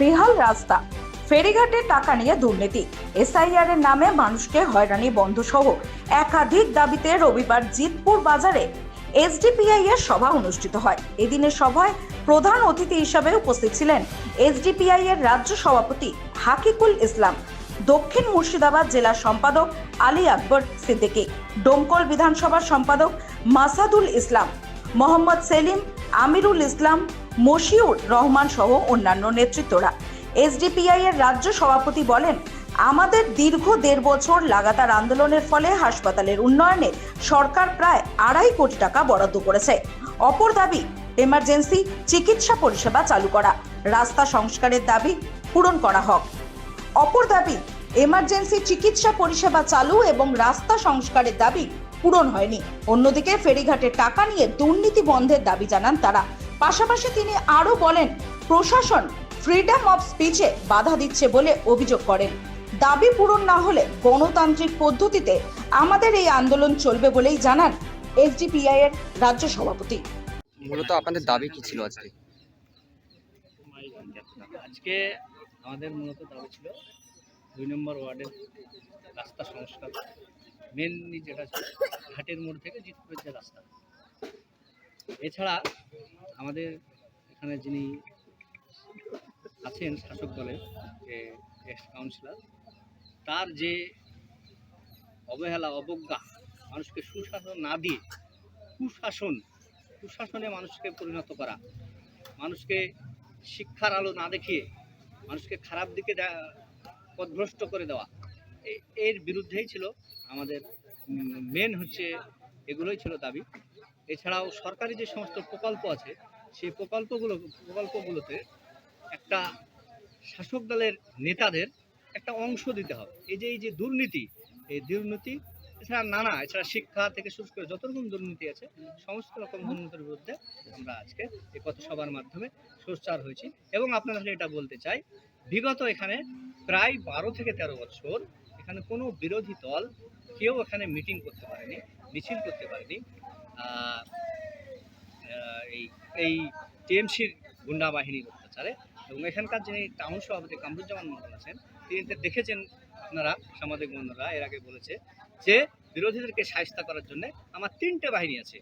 বেহাল রাস্তা। ফেরিঘাটে টাকা নিয়ে দুর্নীতি। এসআইআর এর নামে মানুষকে হয়রানি বন্ধ সহ একাধিক দাবিতে রবিবার জিতপুর বাজারে এসডিপিআই এর সভা অনুষ্ঠিত হয়। এদিনের সভায় প্রধান অতিথি হিসাবে উপস্থিত ছিলেন এসডিপিআই এর রাজ্য সভাপতি হাকিকুল ইসলাম, দক্ষিণ মুর্শিদাবাদ জেলা সম্পাদক আলী আকবর সিদ্দিকী, ডোমকল বিধানসভার সম্পাদক মাসাদুল ইসলাম, মোহাম্মদ সেলিম, আমিরুল ইসলাম মশিউর রহমান সহ অন্যান্য নেতৃত্বরা। এসডিপিআই এর রাজ্য সভাপতি বলেন, আমাদের দীর্ঘ দেড় বছর লাগাতার আন্দোলনের ফলে হাসপাতালের উন্নয়নে সরকার প্রায় আড়াই কোটি টাকা বরাদ্দ করেছে। অপর দাবি, এমার্জেন্সি চিকিৎসা পরিষেবা চালু করা। রাস্তা সংস্কারের দাবি পূরণ করা হোক। অপর দাবি, এমার্জেন্সি চিকিৎসা পরিষেবা চালু এবং রাস্তা সংস্কারের দাবি পূরণ হয়নি। অন্যদিকে ফেরিঘাটে টাকা নিয়ে দুর্নীতি বন্ধের দাবি জানান তারা। পাশাপাশি তিনি আরও বলেন প্রশাসন ফ্রিডম অফ স্পিচে বাধা দিচ্ছে বলে অভিযোগ করেন। দাবি পূরণ না হলে গণতান্ত্রিক পদ্ধতিতে আমাদের এই আন্দোলন চলবে বলেই জানান এসডিপিআই এর রাজ্য সভাপতি। মূলত আপনাদের দাবি কি ছিল আজকে? আজকে আমাদের মূলত দাবি ছিল দুই নম্বর ওয়ার্ডের রাস্তা সংস্কার। মেনলি যেটা ঘাটের মোড় থেকে জিতপুরের যে রাস্তা। এছাড়া আমাদের এখানে যিনি আছেন শাসক দলের যে তার যে অবহেলা, অবজ্ঞা, মানুষকে সুশাসন না দিয়ে কুশাসন, কুশাসনে মানুষকে পরিণত করা, মানুষকে শিক্ষার আলো না দেখিয়ে মানুষকে খারাপ দিকে পথভ্রষ্ট করে দেওয়া এর বিরুদ্ধেই ছিল আমাদের মেন হচ্ছে, এগুলোই ছিল দাবি। এছাড়াও সরকারি যে সমস্ত প্রকল্প আছে সেই প্রকল্পগুলো প্রকল্পগুলোতে একটা শাসক দলের নেতাদের একটা অংশ দিতে হবে। এই যে এই যে দুর্নীতি এই দুর্নীতি এছাড়া নানা এছাড়া শিক্ষা থেকে শুরু করে যত রকম দুর্নীতি আছে সমস্ত রকম দুর্নীতির বিরুদ্ধে আমরা আজকে এই পথসভার মাধ্যমে সোচ্চার হয়েছি। এবং আপনাদের এটা বলতে চাই বিগত এখানে প্রায় বারো থেকে তেরো বছর এখানে কোনো বিরোধী দল কেউ এখানে মিটিং করতে পারেনি মিছিল করতে পারেনি। এই এই টিএমসির গুন্ডা বাহিনীর অত্যাচারে এবং এখানকার যিনি টাউন সভাপতি কামরুজ্জামান মন্ডল আছেন, তিনি দেখেছেন আপনারা সামাজিক বন্ধুরা, এর আগে বলেছে যে বিরোধীদেরকে সাহিস্তা করার জন্য আমার তিনটে বাহিনী আছে,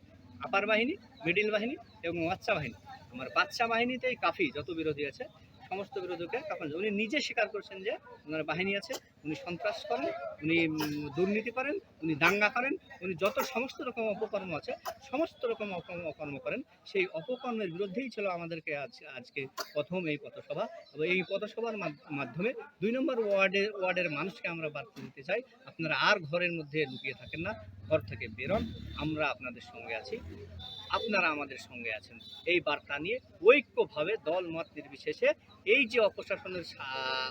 আপার বাহিনী মিডিল বাহিনী এবং বাচ্চা বাহিনী। আমার বাচ্চা বাহিনীতেই কাফি যত বিরোধী আছে সমস্ত বিরোধীকে কাফন উনি নিজে স্বীকার করছেন যে ওনার বাহিনী আছে, উনি সন্ত্রাস করেন, উনি দুর্নীতি করেন, উনি দাঙ্গা করেন, উনি যত সমস্ত রকম অপকর্ম আছে, সমস্ত রকম অকর্ম করেন, সেই অপকর্মের বিরুদ্ধেই ছিল আমাদেরকে আজ, আজকে প্রথম এই পথসভা। এই পথসভার মাধ- মাধ্যমে দুই নম্বর ওয়ার্ডের ওয়ার্ডের মানুষকে আমরা বার্তা দিতে চাই, আপনারা আর ঘরের মধ্যে লুকিয়ে থাকেন না, ঘর থেকে বেরোন, আমরা আপনাদের সঙ্গে আছি। আপনারা আমাদের সঙ্গে আছেন। এই বার্তা নিয়ে ঐক্যভাবে দল মত নির্বিশেষে এই যে অপশাসনের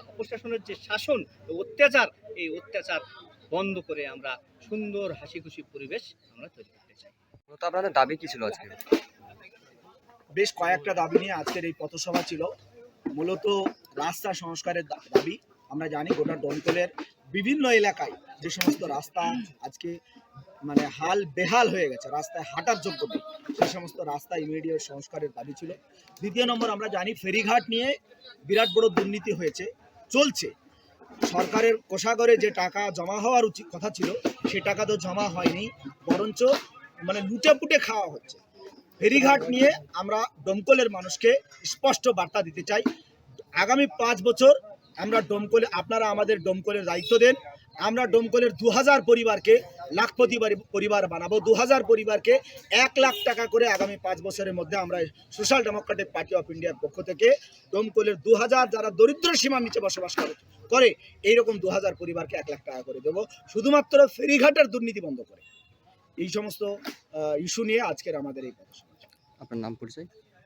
অপশাসনের যে শাসন অত্যাচার এই অত্যাচার বন্ধ করে আমরা সুন্দর হাসি খুশি পরিবেশ আমরা তৈরি করতে চাই। মূলত আপনাদের দাবি কি ছিল আজকে? বেশ কয়েকটা দাবি নিয়ে আজকের এই পথসভা ছিল। মূলত রাস্তা সংস্কারের দা- দাবি আমরা জানি গোটা দমকলের বিভিন্ন এলাকায় যে সমস্ত রাস্তা আজকে মানে হাল বেহাল হয়ে গেছে, রাস্তায় হাঁটার যোগ্য নেই। সে সমস্ত রাস্তা ইমিডিয়েট সংস্কারের দাবি ছিল। দ্বিতীয় নম্বর, আমরা জানি ফেরিঘাট নিয়ে বিরাট বড় দুর্নীতি হয়েছে, চলছে। সরকারের কোষাগরে যে টাকা জমা হওয়ার উচিত কথা ছিল, সে টাকা তো জমা হয়নি, বরঞ্চ মানে লুটে পুটে খাওয়া হচ্ছে। ফেরিঘাট নিয়ে আমরা দমকলের মানুষকে স্পষ্ট বার্তা দিতে চাই। আগামী পাঁচ বছর আমরা ডোমকলে আপনারা আমাদের ডোমকলের দায়িত্ব দেন। আমরা ডোমকলের দু হাজার পরিবারকে লাখপতি পরিবার বানাবো। দু হাজার পরিবারকে এক লাখ টাকা করে আগামী পাঁচ বছরের মধ্যে আমরা সোশ্যাল ডেমোক্রেটিক পার্টি অফ ইন্ডিয়ার পক্ষ থেকে ডোমকলের দু হাজার যারা দরিদ্র সীমার নিচে বসবাস করে করে, এইরকম দু হাজার পরিবারকে এক লাখ টাকা করে দেবো। শুধুমাত্র ফেরিঘাটের দুর্নীতি বন্ধ করে। এই সমস্ত ইস্যু নিয়ে আজকের আমাদের এই আপনার নাম পরিচয়?